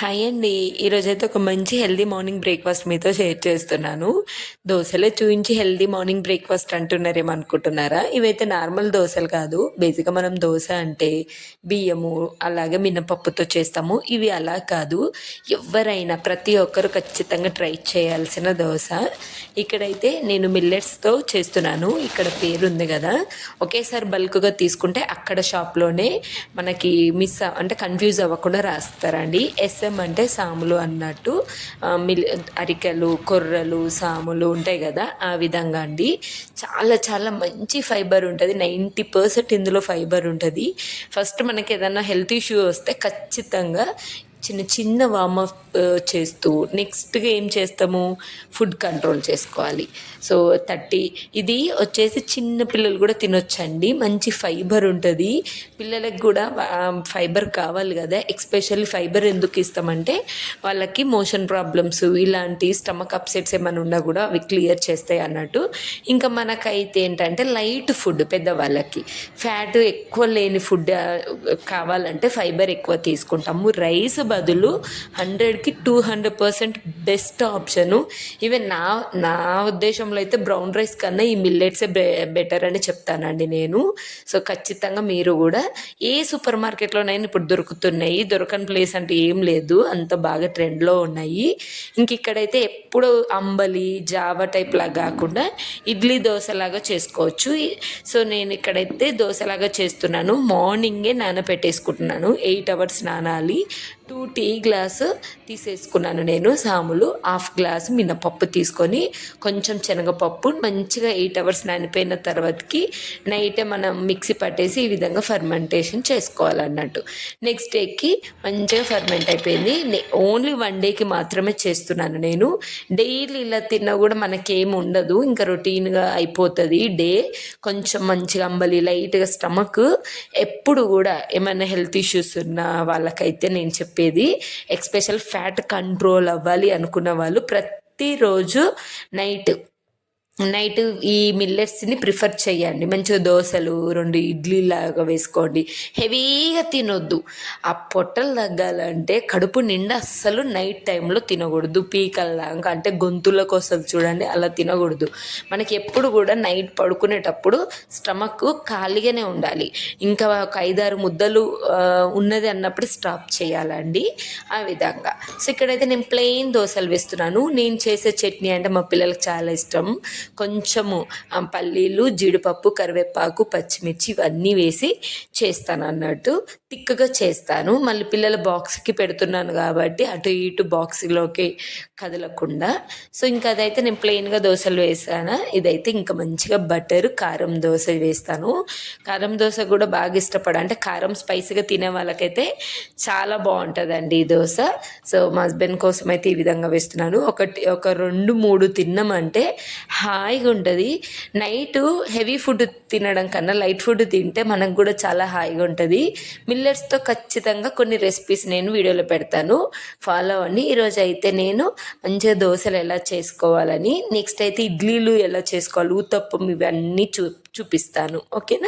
Hi అండి. ఈరోజైతే ఒక మంచి హెల్దీ మార్నింగ్ బ్రేక్ఫాస్ట్ మీతో షేర్ చేస్తున్నాను. దోశలే చూపించి హెల్దీ మార్నింగ్ బ్రేక్ఫాస్ట్ అంటున్నారేమో అనుకుంటున్నారా? ఇవైతే నార్మల్ దోశలు కాదు. బేసిక్గా మనం దోశ అంటే బియ్యము అలాగే మినపప్పుతో చేస్తాము. ఇవి అలా కాదు. ఎవరైనా ప్రతి ఒక్కరు ఖచ్చితంగా ట్రై చేయాల్సిన దోశ. ఇక్కడైతే నేను మిల్లెట్స్తో చేస్తున్నాను. ఇక్కడ పేరు ఉంది కదా. ఒకేసారి బల్క్గా తీసుకుంటే అక్కడ షాప్లోనే మనకి మిస్ అంటే కన్ఫ్యూజ్ అవ్వకుండా రాస్తారండి. ఎస్ఎం అంటే సాములు అన్నట్టు మిల్ అరికెలు కొర్రలు సాములు ఉంటాయి కదా ఆ విధంగా అండి. చాలా చాలా మంచి ఫైబర్ ఉంటుంది. నైంటీ పర్సెంట్ ఇందులో ఫైబర్ ఉంటుంది. ఫస్ట్ మనకి ఏదైనా హెల్త్ ఇష్యూ వస్తే ఖచ్చితంగా చిన్న చిన్న వార్మప్ uh, చేస్తూ నెక్స్ట్గా ఏం చేస్తాము? ఫుడ్ కంట్రోల్ చేసుకోవాలి. సో థర్టీ ఇది వచ్చేసి చిన్న పిల్లలు కూడా తినొచ్చండి. మంచి ఫైబర్ ఉంటుంది. పిల్లలకు కూడా um, ఫైబర్ కావాలి కదా. ఎక్స్పెషల్లీ ఫైబర్ ఎందుకు ఇస్తామంటే వాళ్ళకి మోషన్ ప్రాబ్లమ్స్ ఇలాంటి స్టమక్ అప్సెట్స్ ఏమైనా ఉన్నా కూడా అవి క్లియర్ చేస్తాయి అన్నట్టు. ఇంకా మనకైతే ఏంటంటే లైట్ ఫుడ్ పెద్దవాళ్ళకి. ఫ్యాట్ ఎక్కువ లేని ఫుడ్ uh, కావాలంటే ఫైబర్ ఎక్కువ తీసుకుంటాము. రైస్ బదులు హండ్రెడ్కి two hundred percent best option. Even నా నా ఉద్దేశంలో అయితే బ్రౌన్ రైస్ కన్నా ఈ మిల్లెట్సే బె బెటర్ అని చెప్తానండి నేను. సో ఖచ్చితంగా మీరు కూడా ఏ సూపర్ మార్కెట్లోనైనా ఇప్పుడు దొరుకుతున్నాయి దొరకని ప్లేస్ అంటే ఏం లేదు అంత బాగా ట్రెండ్లో ఉన్నాయి. ఇంక ఇక్కడైతే ఎప్పుడు అంబలి జావా టైప్లా కాకుండా ఇడ్లీ దోశలాగా చేసుకోవచ్చు. సో నేను ఇక్కడైతే దోశలాగా చేస్తున్నాను. మార్నింగే నానబెట్టేసుకుంటున్నాను. ఎయిట్ అవర్స్ నానాలి. టూ టీ గ్లాసు తీసేసుకున్నాను నేను సాములు. హాఫ్ గ్లాస్ మినపప్పు తీసుకొని కొంచెం శనగపప్పు మంచిగా ఎయిట్ అవర్స్ నానిపోయిన తర్వాతకి నైటే మనం మిక్సీ పట్టేసి ఈ విధంగా ఫర్మెంటేషన్ చేసుకోవాలన్నట్టు. నెక్స్ట్ డేకి మంచిగా ఫర్మెంట్ అయిపోయింది. ఓన్లీ వన్ డేకి మాత్రమే చేస్తున్నాను నేను. డైలీ ఇలా తిన్నా కూడా మనకేం ఉండదు. ఇంకా రొటీన్గా అయిపోతుంది డే. కొంచెం మంచిగా అంబలి లైట్గా స్టమక్ ఎప్పుడు కూడా ఏమైనా హెల్త్ ఇష్యూస్ ఉన్న వాళ్ళకైతే నేను చెప్పేది ఎక్స్పెషల్ ఫ్యాట్ కంట్రోల్ అవ్వాలి అనుకున్న వాళ్ళు ప్రతిరోజు నైట్ నైట్ ఈ మిల్లెట్స్ని ప్రిఫర్ చేయండి. మంచిగా దోశలు రెండు ఇడ్లీ లాగా వేసుకోండి. హెవీగా తినొద్దు. ఆ పొట్టలు తగ్గాలంటే కడుపు నిండా అస్సలు నైట్ టైంలో తినకూడదు. పీకల్లాగా అంటే గొంతులకు వస్తుంది చూడండి అలా తినకూడదు. మనకి ఎప్పుడు కూడా నైట్ పడుకునేటప్పుడు స్టమక్ ఖాళీగానే ఉండాలి. ఇంకా ఒక ఐదారు ముద్దలు ఉన్నది అన్నప్పుడు స్టాప్ చేయాలండి. ఆ విధంగా. సో ఇక్కడైతే నేను ప్లెయిన్ దోశలు వేస్తున్నాను. నేను చేసే చట్నీ అంటే మా పిల్లలకు చాలా ఇష్టం. కొంచెము పల్లీలు జీడిపప్పు కరివేపాకు పచ్చిమిర్చి ఇవన్నీ వేసి చేస్తాను అన్నట్టు. తిక్కగా చేస్తాను. మళ్ళీ పిల్లల బాక్స్కి పెడుతున్నాను కాబట్టి అటు ఇటు బాక్స్లోకి కదలకుండా. సో ఇంకా అదైతే నేను ప్లెయిన్గా దోశలు వేసాను. ఇదైతే ఇంకా మంచిగా బటర్ కారం దోశ వేస్తాను. కారం దోశ కూడా బాగా ఇష్టపడ అంటే కారం స్పైసీగా తినే వాళ్ళకైతే చాలా బాగుంటుందండి ఈ దోశ. సో మా హస్బెండ్ కోసం అయితే ఈ విధంగా వేస్తున్నాను. ఒకటి ఒక రెండు మూడు తిన్నామంటే హాయిగా ఉంటుంది. నైట్ హెవీ ఫుడ్ తినడం కన్నా లైట్ ఫుడ్ తింటే మనకు కూడా చాలా హాయిగా ఉంటుంది. మిల్లెట్స్తో ఖచ్చితంగా కొన్ని రెసిపీస్ నేను వీడియోలో పెడతాను. ఫాలో అని ఈరోజు అయితే నేను మంచిగా దోశలు ఎలా చేసుకోవాలని నెక్స్ట్ అయితే ఇడ్లీలు ఎలా చేసుకోవాలి ఊతప్పం ఇవన్నీ చూ చూపిస్తాను. ఓకేనా